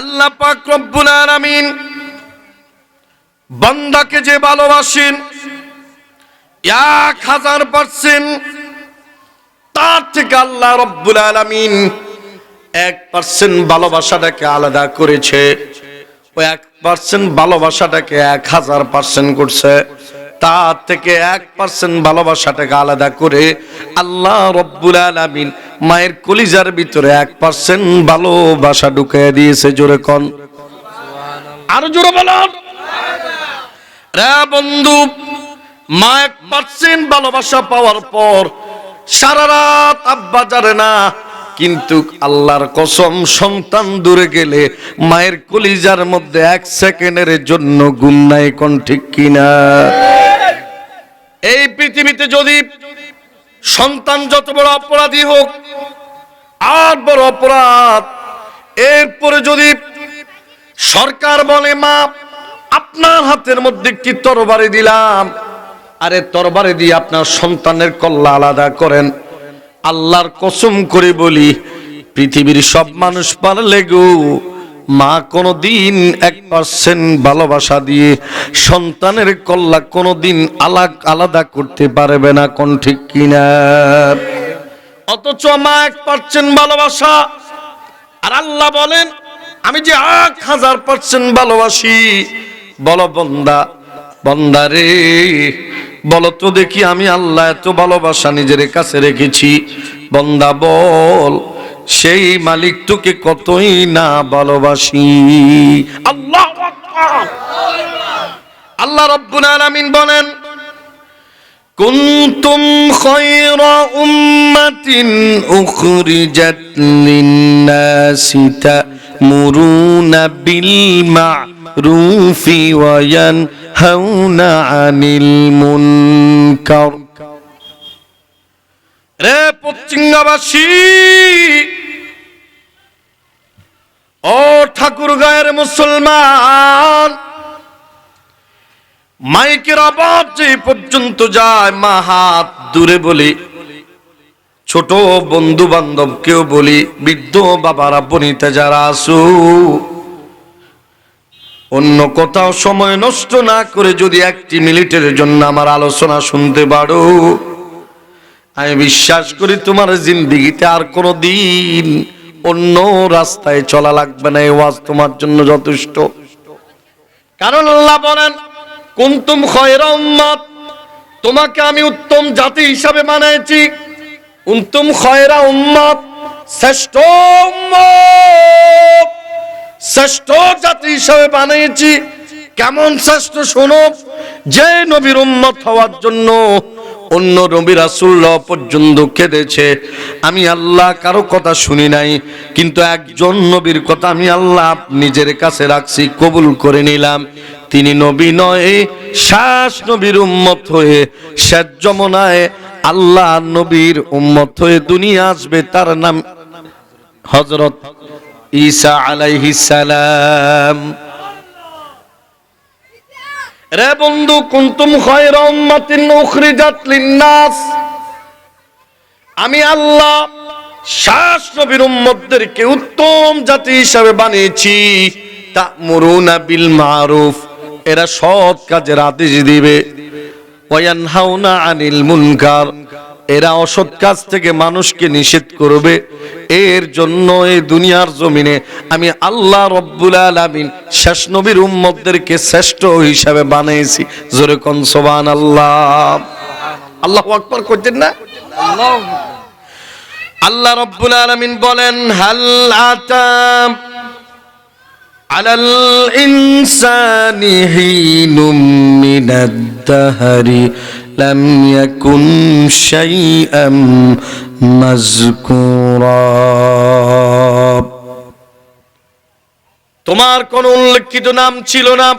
আল্লাহ পাক রব্বুল আলামিন বান্দাকে যে ভালোবাসেন, এক হাজার পার্সেন্ট তার থেকে আল্লাহ রব্বুল আলামিন এক পার্সেন্ট ভালোবাসাটাকে আলাদা করেছে। ও এক পার্সেন্ট ভালোবাসাটাকে এক হাজার পার্সেন্ট করছে। তার থেকে এক পার্সেন্ট ভালোবাসাটাকে আলাদা করে আল্লাহ রব্বুল আলামিন মায়ের কলিজার ভিতরে এক পার্সেন্ট ভালোবাসা ঢুকিয়ে দিয়েছে, জোরে কন। আরও জোরে বলুন। রে বন্ধু, মা এক পার্সেন্ট ভালোবাসা পাওয়ার পর সারা রাত আব্বা জানে না, কিন্তু আল্লাহর কসম সন্তান দূরে গেলে মায়ের কলিজার মধ্যে এক সেকেন্ডের জন্য গুণ নাই, কোন ঠিক কিনা? এই পৃথিবীতে যদি সন্তান যত বড় অপরাধী হোক, আর বড় অপরাধ, এরপরে যদি সরকার বলে, মা, আপনার হাতের মধ্যে একটি তরবারি দিলাম। আরে তরবারি দিয়ে আপনার সন্তানের কল্লা আলাদা করেন। আল্লাহর কসম করে বলি, পৃথিবীর সব মানুষ পারলে গো মা কোনো দিন এক পার্সেন্ট ভালোবাসা দিয়ে সন্তানের কল্লা কোনো দিন আলাগ আলাদা করতে পারবে না, কোন ঠিক কিনা? অথচ মা এক পার্সেন্ট ভালোবাসা। আর আল্লাহ বলেন, আমি যে এক হাজার পার্সেন্ট ভালোবাসি, বলো বন্দা বন্দা রে, বলো তো দেখি আমি আল্লাহ এত ভালোবাসা নিজের কাছে রেখেছি। বন্দা বল সেই মালিক তোকে কতই না ভালোবাসি। আল্লাহ আল্লাহ রব্বুল আলামিন বলেন, কুনতুম খায়রা উম্মাতিন উখরিজাত লিন-নাসি তা'মুরুনা বিল মা'রুফি ওয়া ইয়ানহাউনা 'আনিল মুনকার। রে পশ্চিমবাসী ও ঠাকুর গায়ের মুসলমান, মাইকের আওয়াজ যে পর্যন্ত যায়, মা হাত দূরে বলি, ছোট বন্ধু বান্ধব কেউ বলি, বৃদ্ধ বাবারা বনিতে যারা আসু অন্য কোথাও সময় নষ্ট না করে যদি একটি মিনিটের জন্য আমার আলোচনা শুনতে পারো। আমি বিশ্বাস করি তোমার জিন্দিগিতে আর কোনো দিন অন্য রাস্তায় চলা লাগবে না, এই ওয়াজ তোমার জন্য যথেষ্ট। কারণ আল্লাহ বলেন, কুন্তুম খয়রা উম্মত তোমাকে আমি উত্তম জাতি হিসাবে বানাইছি কুন্তুম খয়রা উম্মত শ্রেষ্ঠ উম্মত। শ্রেষ্ঠ জাতি হিসাবে বানিয়েছি। কেমন শ্রেষ্ঠ, শোনো। যে নবীর উম্মত হওয়ার জন্য অন্য নবী রাসূলুল্লাহ পর্যন্ত কেঁদেছে। আমি আল্লাহ কারও কথা শুনি নাই, কিন্তু একজন নবীর কথা আমি আল্লাহ নিজের কাছে রাখছি, কবুল করে নিলাম। তিনি নবী নয় শ্বাস নবীর উম্মত হয়ে শেষ যমনায় আল্লাহ নবীর উম্মত হয়ে দুনিয়া আসবে, তার নাম হজরত ঈসা আলাইহিস সালাম। রে বন্ধু, কুন্তুম নাস উম্মাতিন উখরিজাত লিন্নাস। আমি আল্লাহ শাস নবীর উম্মতদেরকে উত্তম জাতি হিসাবে বানিয়েছি। তা'মুরুনা বিল মারুফ। এরা সৎ কাজের আদেশ দিবে। ওয়ানহাউনা আনিল মুনকার। এরা অসৎ কাজ থেকে মানুষকে নিষেধ করবে এর জন্য এই দুনিয়ার জমিনে আমি আল্লাহ রব্বুল আলামিন শেষ নবীর উম্মতদেরকে শ্রেষ্ঠ হিসাবে বানিয়েছি জোরে কোন সুবহানাল্লাহ আল্লাহু আকবার করতেন না আল্লাহ রব্বুল আলামিন বলেন হাল আতাম على الإنسان حين من الدهر لم يكن شيئا مذكورا তোমার কোন উল্লেখিত নাম ছিল না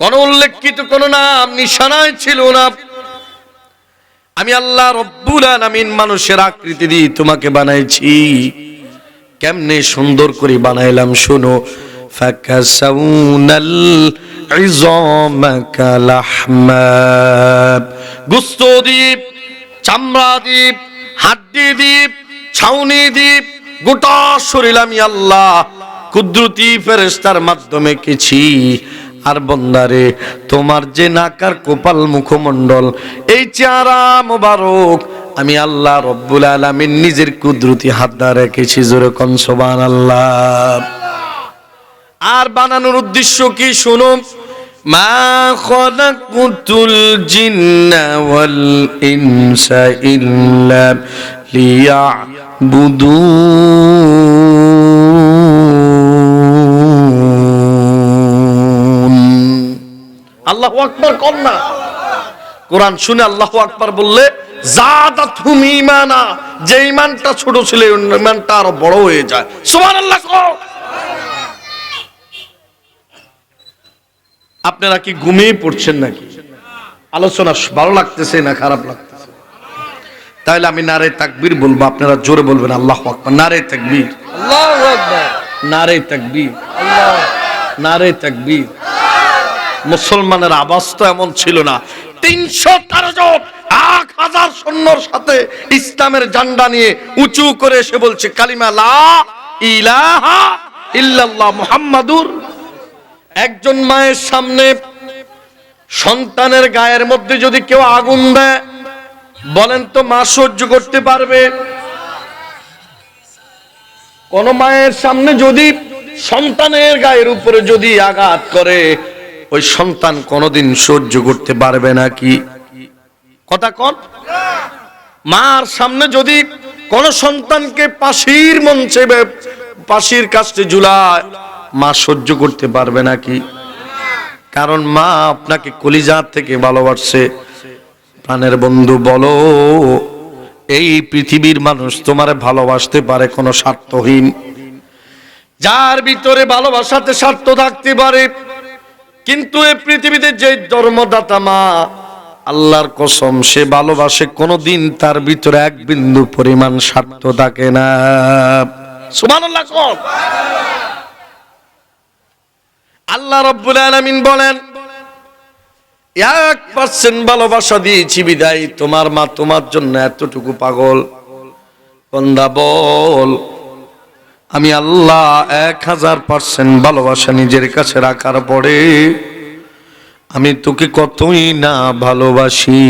কোন উল্লেখিত কোন নাম নিশানায় ছিল না আমি আল্লাহ রব্বুল আলামিন মানুষের আকৃতি দিয়ে তোমাকে বানাইছি কেমনে সুন্দর করে বানাইলাম শোনো ফাকাসাউনাল ইজামাকা লাহমা গুস্ত দ্বীপ চামড়া দ্বীপ হাড্ডি দ্বীপ ছাউনি দ্বীপ গোটা শরীর আমি আল্লাহ কুদরতি ফেরেস্তার মাধ্যমে কেছি আর বন্দারে, তোমার যে নাকার কোপাল মুখমণ্ডল, এই চেহারা মোবারক আমি আল্লাহ রব্বুল আলামিন নিজের কুদরতি হাত দ্বারা রেখেছি, জোরে কনসবান আল্লাহ আর বানানোর উদ্দেশ্য কি শুনুন মা খলাকুতুল জিন্না ওয়াল ইনসা ইল্লা লিয়াবুদুন আল্লাহু আকবার কর না। কোরআন শুনে আল্লাহু আকবার বললে, জাদাতুহুম ঈমানা। যে ঈমানটা ছোট ছিল, ওই ঈমানটা আরও বড় হয়ে যায়। সুবহানাল্লাহ কও আপনারা কি ঘুমিয়ে পড়ছেন নাকি? আলোচনা ভালো লাগতেছে না খারাপ লাগতেছে? তাহলে আমি নারে তাকবীর বলব আপনারা জোরে বলবেন আল্লাহ আকবার। নারে তাকবীর। আল্লাহু আকবার। নারে তাকবীর। আল্লাহ নারে তাকবীর। মুসলমানের আবাস তো এমন ছিল না। তিনশো তেরো জন এক হাজার সৈন্যর সাথে ইসলামের জান্ডা নিয়ে উঁচু করে এসে বলছে কালিমা লা ইলাহা ইল্লাল্লাহ মুহাম্মাদুর একজন মায়ের সামনে সন্তানের গায়ের মধ্যে যদি কেউ আগুন দেয়, বলেন তো মা সহ্য করতে পারবে? কোন মায়ের সামনে যদি সন্তানের গায়ের উপরে যদি আঘাত করে, ওই সন্তান কোনোদিন সহ্য করতে পারবে নাকি কথা কন। মার সামনে যদি কোন সন্তানকে পাশির মঞ্চে পাশির কাছে ঝুলায় মা সহ্য করতে পারবে নাকি কারণ মা আপনাকে কলিজা থেকে ভালোবাসছে। প্রাণের বন্ধু, বলো, এই পৃথিবীর মানুষ তোমারে ভালোবাসতে পারে কোনো স্বার্থহীন। যার ভিতরে ভালোবাসাতে স্বার্থ থাকতে পারে, কিন্তু এই পৃথিবীতে যে ধর্মদাতা মা, আল্লাহর কসম, সে ভালোবাসে কোনোদিন তার ভিতরে এক বিন্দু পরিমাণ স্বার্থ থাকে না। সুবহানাল্লাহ আল্লাহ রব্বুল আলামিন বলেন, এক পার্সেন্ট ভালোবাসা দিয়েছি বিদায়। তোমার মা তোমার জন্য এতটুকু পাগল। বন্দা বল, আমি আল্লাহ এক হাজার পার্সেন্ট ভালোবাসা নিজের কাছে রাখার পরে আমি তোকে কতই না ভালোবাসি।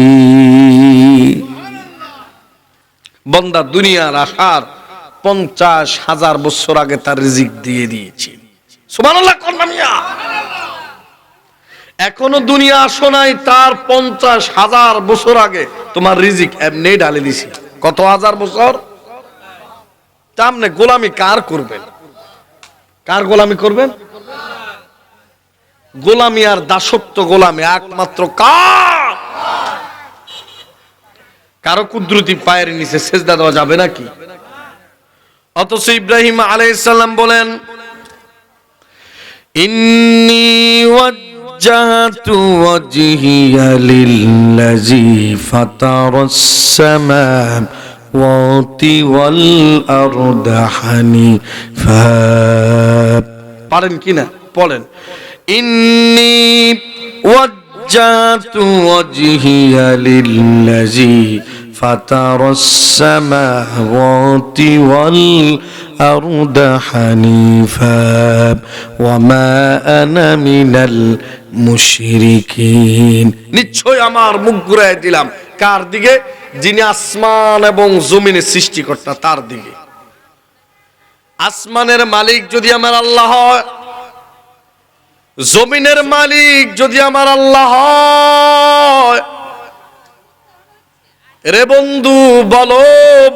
বন্দা দুনিয়ার আসার পঞ্চাশ হাজার বছর আগে তার রিজিক দিয়ে দিয়েছি। এখনও দুনিয়া আসো নাই, তার পঞ্চাশ হাজার বছর আগে তোমার রিজিক এমনি ডালে দিছি। কত হাজার বছর? সামনে গোলামি কার করবেন? কার গোলামি করবেন? গোলামি আর দাসত্ব গোলামি একমাত্র কার? কারও কুদরতি পায়ের নিচে সেজদা দেওয়া যাবে নাকি? অথচ ইব্রাহিম আলাইসাল্লাম বলেন ওয়াজ্জাহতু ওয়াজহিয়া লিল্লাযী ফাতারাস সামাওয়াতি ওয়াল আরদা হানিফা পারেন কিনা পড়েন। ইন্নি ওয়াজ্জাহতু ওয়াজহিয়া লিল্লাযী فطر السماوات والأرض حنيفا وما أنا من المشركين নিশ্চয় আমার মুখ ঘুরাই দিলাম কার দিকে যিনি আসমান এবং জমিনের সৃষ্টিকর্তা তার দিকে আসমানের মালিক যদি আমার আল্লাহ হয় জমিনের মালিক যদি আমার আল্লাহ হয় রে বন্ধু, বলো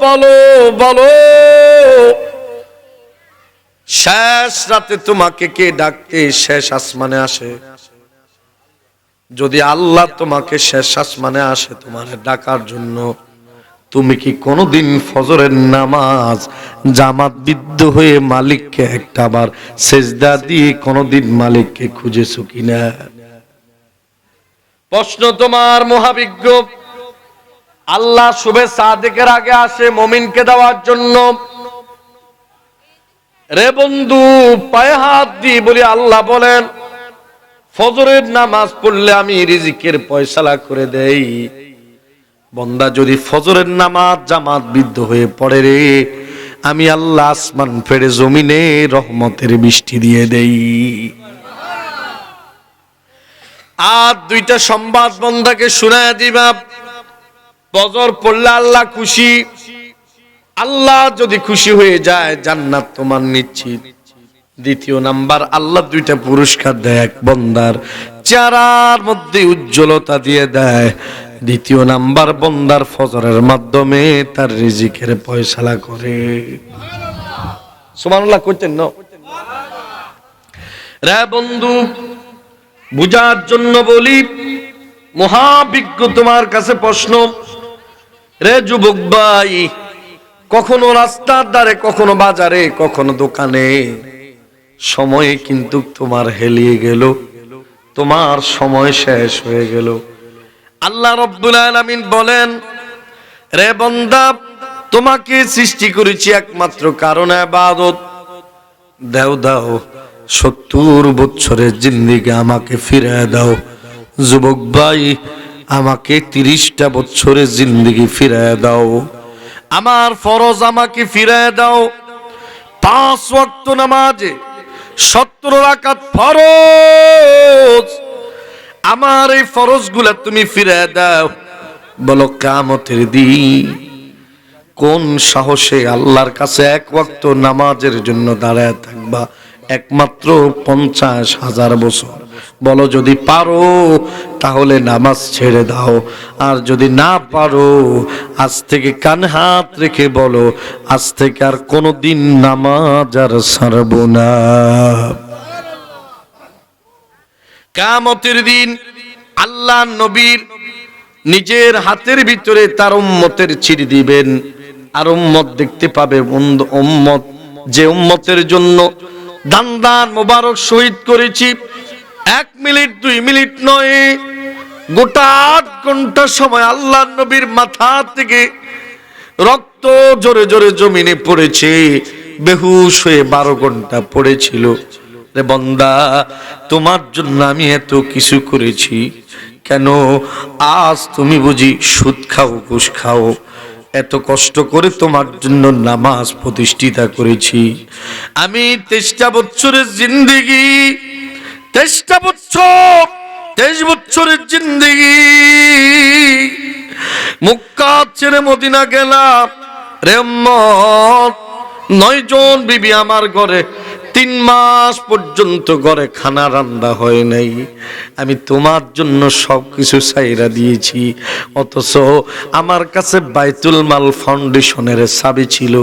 বলো বলো। শেষ রাতে তোমাকে কে ডাকতে শেষ আসমানে আসে? যদি আল্লাহ তোমাকে শেষ আসমানে আসে তোমার ডাকার জন্য, তুমি কি কোনোদিন ফজরের নামাজ জামাত বিদ্ধ হয়ে মালিককে একটা বার সেজদা দিয়ে কোনোদিন মালিককে খুঁজেছো কিনা? প্রশ্ন তোমার মহাবিজ্ঞ। আল্লাহ শুভে সাদেকের আগে আসে মমিনকে দেওয়ার জন্য। রে বন্ধু, পায়ে হাত দিয়ে বলি, আল্লাহ বলেন, ফজরের নামাজ পড়লে আমি রিজিকের পয়সালা করে দেই। বন্দা, যদি ফজরের নামাজ জামাত বিদ্ধ হয়ে পড়ে রে, আমি আল্লাহ আসমান ফেড়ে জমিনে রহমতের বৃষ্টি দিয়ে দেই। আর দুইটা সংবাদ বন্ধাকে শোনায় দিবা। বজর পড়লে আল্লাহ খুশি। আল্লাহ যদি খুশি হয়ে যায়, জান্নাত তোমার নিশ্চিত। দ্বিতীয় নাম্বার, আল্লাহ দুইটা পুরস্কার দেয়, এক বন্দার চেহারার মধ্যে উজ্জ্বলতা দিয়ে দেয়। দ্বিতীয় নাম্বার, বন্দার ফজরের মাধ্যমে তার রিজিকের পয়সালা করে। সুমানুল্লাহ করতেন না? রে বন্ধু, বুঝার জন্য বলি, মহাবিজ্ঞ তোমার কাছে প্রশ্ন। রে যুবক ভাই, কখনো রাস্তার ধারে, কখনো বাজারে, কখনো দোকানে। সময়ে কিন্তু তোমার হেলিয়ে গেল, তোমার সময় শেষ হয়ে গেল। আল্লাহ রব্বুল আলামিন বলেন, রে বন্দা, তোমাকে সৃষ্টি করেছি একমাত্র কারণে আবাদত দাও দাও, সত্তর বছরের জিন্দিগি আমাকে ফিরে দাও। যুবক ভাই আমাকে তিরিশটা বছরের জিন্দিগি ফিরায় দাও। আমার ফরজ আমাকে ফিরে দাও। পাঁচ ওয়াক্ত নামাজে সত্তর রাকাত ফরজ। আমার এই ফরজগুলা তুমি ফিরায় দাও। বলো কামতের দিন কোন সাহসে আল্লাহর কাছে এক ওয়াক্ত নামাজের জন্য দাঁড়ায় থাকবা? একমাত্র পঞ্চাশ হাজার বছর। বলো, যদি পারো, তাহলে নামাজ ছেড়ে দাও। আর যদি না পারো, আজ থেকে কান হাত রেখে বলো, আজ থেকে আর কোনো দিন নামাজ আর ছাড়ব না। কামতের দিন আল্লাহ নবীর নিজের হাতের ভিতরে তার উম্মতের ছিড়ি দিবেন। আর উম্মত দেখতে পাবে উম্মত। যে উম্মতের জন্য দান দান মোবারক শহীদ করেছি এক মিনিট, দুই মিনিট নয়। গোটা আট ঘণ্টা সময় আল্লাহ নবীর মাথা থেকে রক্ত জোরে জোরে জমিনে পড়েছে, বেহুশ হয়ে বারো ঘণ্টা পড়েছিল। বন্দা, তোমার জন্য আমি এত কিছু করেছি, কেন আজ তুমি বুঝি সুদ খাও, ঘুষ খাও? এত কষ্ট করে তোমার জন্য নামাজ প্রতিষ্ঠিতা করেছি। আমি তেইশটা বছরের জিন্দিগি তেইশটা বছর, তেইশ বছরের জিন্দিগি। মুক্কা ছেড়ে মদিনা গেলাম। রেম নয় জন বিবি আমার ঘরে তিন মাস পর্যন্ত ঘরে খানা রান্না হয় নাই। আমি তোমার জন্য সব কিছু চাইরা দিয়েছি। অথচ আমার কাছে বাইতুল মাল ফাউন্ডেশনের চাবি ছিল।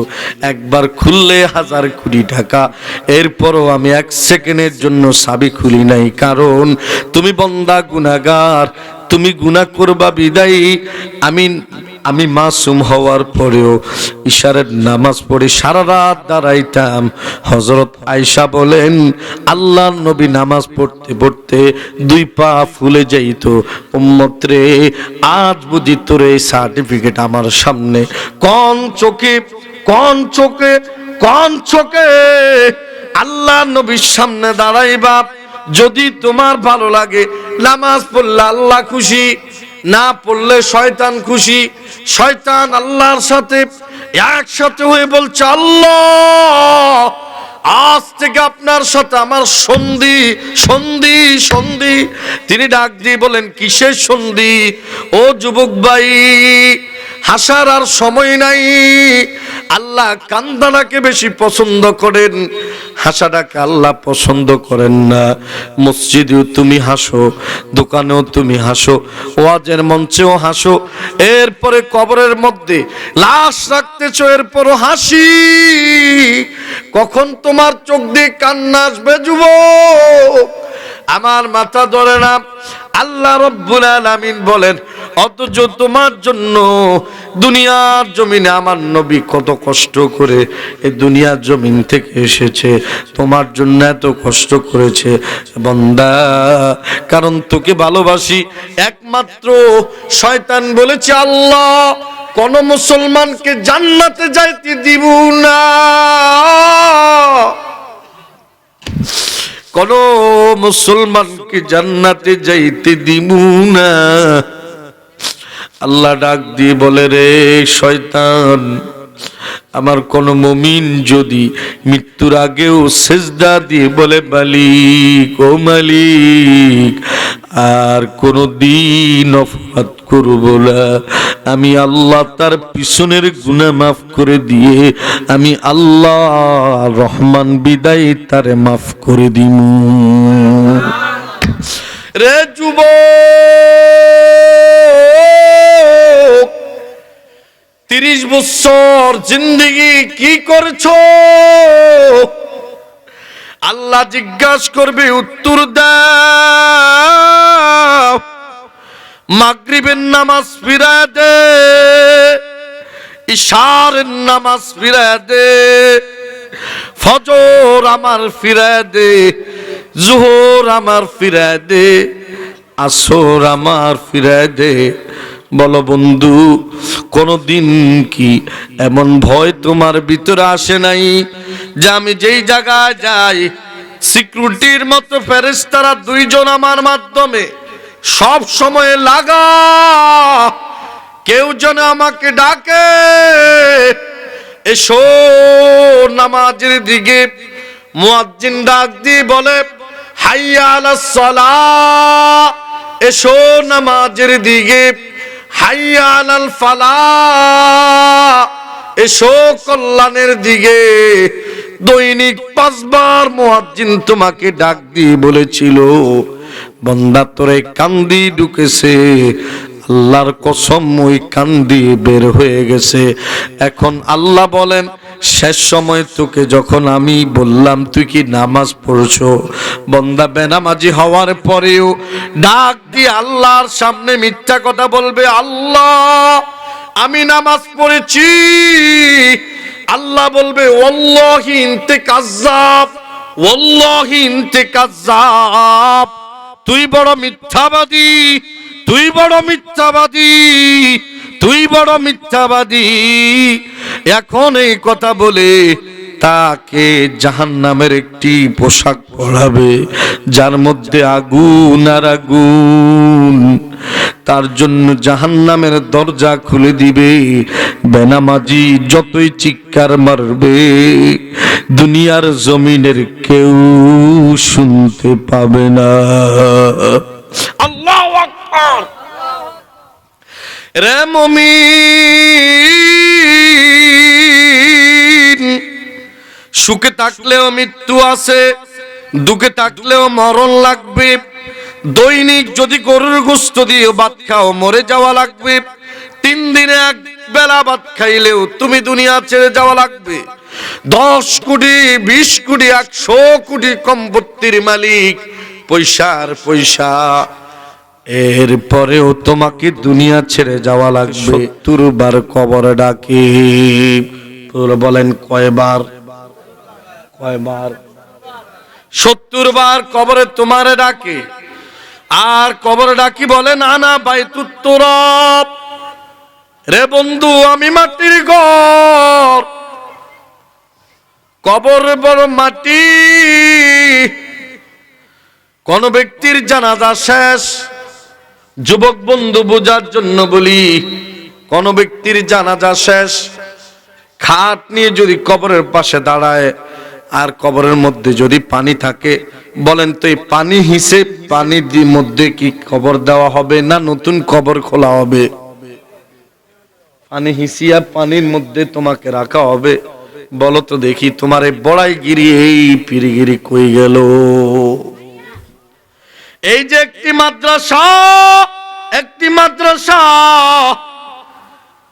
একবার খুললে হাজার কোটি টাকা। এরপরও আমি এক সেকেন্ডের জন্য চাবি খুলি নাই। কারণ তুমি বন্দা গুনাগার তুমি গুনাহ করবা বিদায়ী। আমি আমি মাসুম হওয়ার পরেও ইশারের নামাজ পড়ে সারা রাত দাঁড়াইতাম। হজরত আয়সা বলেন, আল্লাহ নবী নামাজ পড়তে পড়তে দুই পা ফুলে যাইত। উম্মত্রে আজ বুঝি তোর এই সার্টিফিকেট আমার সামনে। কোন চোখে, কন চোখে, কোন চোখে আল্লাহ নবীর সামনে দাঁড়াইবা? যদি তোমার ভালো লাগে, নামাজ পড়লে আল্লাহ খুশি। না পড়লে শয়তান খুশি। শয়তান আল্লাহর সাথে একসাথে হয়ে বলছে, আল্লাহ, আজ থেকে আপনার সাথে আমার সন্ধি সন্ধি সন্ধি। তিনি ডাক দিয়ে বলেন, কিসের সন্ধি? ও যুবক ভাই, হাসার আর সময় নাই। আল্লাহ কান্দানাকে বেশি পছন্দ করেন। হাসাটাকে আল্লাহ পছন্দ করেন না? মসজিদেও তুমি হাসো, দোকানেও তুমি হাসো, ওয়াজের মঞ্চেও হাসো, এরপরে কবরের মধ্যে লাশ রাখতেছ, এরপরও হাসি। কখন তোমার চোখ দিয়ে কান্না আসবে যুবক? আমার মাথা ধরে না। আল্লাহ রব্বুল আলামিন বলেন অথচ তোমার জন্য দুনিয়ার জমিনে আমার নবী কত কষ্ট করে এই দুনিয়ার জমিন থেকে এসেছে। তোমার জন্য এত কষ্ট করেছে বন্দা। কারণ তোকে ভালোবাসি একমাত্র শয়তান বলেছে, আল্লাহ, কোন মুসলমানকে জান্নাতে যাইতে দিব না। কোন মুসলমানকে জান্নাতে যাইতে দিব না। আল্লাহ ডাক দিয়ে বলে, রে শয়তান, আমার কোন মমিন যদি মৃত্যুর আগেও সেজদা দিয়ে বলে, মালিক, ও মালিক, আর কোনো দিন অপরাধ করব না। আমি আল্লাহ তার পিছনের গুণা মাফ করে দিয়ে, আমি আল্লাহ রহমান বিদায় তারে মাফ করে দিম রে যুবক! তিরিশ বছর জিন্দিগি কি করছ? আল্লাহ জিজ্ঞাসা করবে, উত্তর দাও। মাগরিবের নামাজ ফিরা দে, ইশারের নামাজ ফিরা দে, ফজর আমার ফিরা দে, জোহর আমার ফিরা দে, আসর আমার ফিরা দে বলো বন্ধু, কোনদিন কি এমন ভয় তোমার ভিতরে আসে নাই যে আমি যেই জায়গায় যাই সিকিউরিটির মতো ফেরেস্তারা দুইজন আমার মাধ্যমে সব সময় লাগা? কেউ যেন আমাকে ডাকে? এসো নামাজের দিকে মুয়াজ্জিন ডাক দিয়ে বলে, হাইয়া আলাস সালাহ। এসো নামাজের দিকে হাইয়া ফালা। এসো কল্যাণের দিকে। দৈনিক পাঁচবার মুয়াজ্জিন তোমাকে ডাক দিয়ে বলেছিল, বন্দা তোরে কান্দি ঢুকেছে, আল্লাহর কসম ওই কান্দি বের হয়ে গেছে। এখন আল্লাহ বলেন শেষ সময় তোকে যখন আমি বললাম, তুই কি নামাজ পড়ছো? বন্দা বেনামাজি হওয়ার পরেও ডাক দিয়ে আল্লাহর সামনে মিথ্যা কথা বলবে, আল্লাহ, আমি নামাজ পড়েছি। আল্লাহ বলবে ওল্লাহি ইনতে কাজ্জাব ওল্লাহি ইনতে কাজ্জাব। তুই বড় মিথ্যাবাদী, তুই বড় মিথ্যাবাদী, তুই বড় মিথ্যাবাদী। এখন এই কথা বলে তাকে জাহান্নামের একটি পোশাক পরাবে যার মধ্যে আগুন আর আগুন। তার জন্য জাহান্নামের দরজা খুলে দিবে বেনামাজি যতই চিৎকার মারবে দুনিয়ার জমিনের কেউ শুনতে পাবে না। আল্লাহ আকবার। রে মমিন! সুখে থাকলেও মৃত্যু আছে, দুঃখে থাকলেও মরণ লাগবে। দৈনিক যদি গরুর গোস্ত দিয়ে ভাত খাও, মরে যাওয়া লাগবে। তিন দিনে এক বেলা ভাত খাইলেও তুমি দুনিয়া ছেড়ে যাওয়া লাগবে। দশ কোটি, বিশ কোটি, একশো কোটি সম্পত্তির মালিক, পয়সার পয়সা। এরপরেও তোমাকে দুনিয়া ছেড়ে যাওয়া লাগবে। সত্তর বার কবর ডাকে। বলেন কয়বার? সত্তর বার কবরে তোমারে ডাকে। আর কবরে ডাকি বলে, না না ভাই তুত্তর রে বন্ধু, আমি মাটির ঘর। কবর বড় মাটি। কোন ব্যক্তির জানাজা শেষ? যুবক বন্ধু বোঝার জন্য বলি, কোন ব্যক্তির জানাজা শেষ? খাট নিয়ে যদি কবরের পাশে দাঁড়ায় আর কবরের মধ্যে যদি পানি থাকে, বলেন তো এই পানি হিসে পানির মধ্যে কি কবর দেওয়া হবে না নতুন কবর খোলা হবে? পানি হিসিয়া পানির মধ্যে তোমাকে রাখা হবে। বলো তো দেখি তোমার এই বড়াই গিরি এই পিরিগিরি কই গেল? এই যে একটি মাদ্রাসা একটি মাদ্রাসা,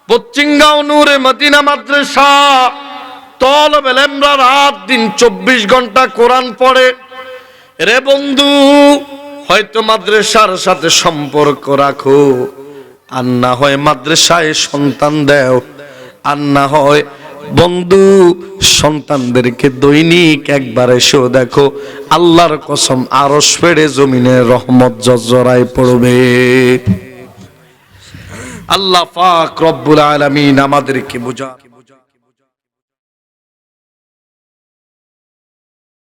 পশ্চিমগাঁও নূরে মদিনা মাদ্রাসা রাত দিন চব্বিশ ঘণ্টা কোরআন পড়ে। রে বন্ধু, হয়তো মাদ্রাসার সাথে সম্পর্ক রাখো। আর না হয় মাদ্রাসায় সন্তান দেও। আর না হয় বন্ধু, সন্তানদেরকে দৈনিক একবার এসেও দেখো, আল্লাহর কসম আরও ফেড়ে জমিনে রহমত জজরায় পড়বে। আল্লাহ পাক রব্বুল আলামিন আমাদেরকে বুঝা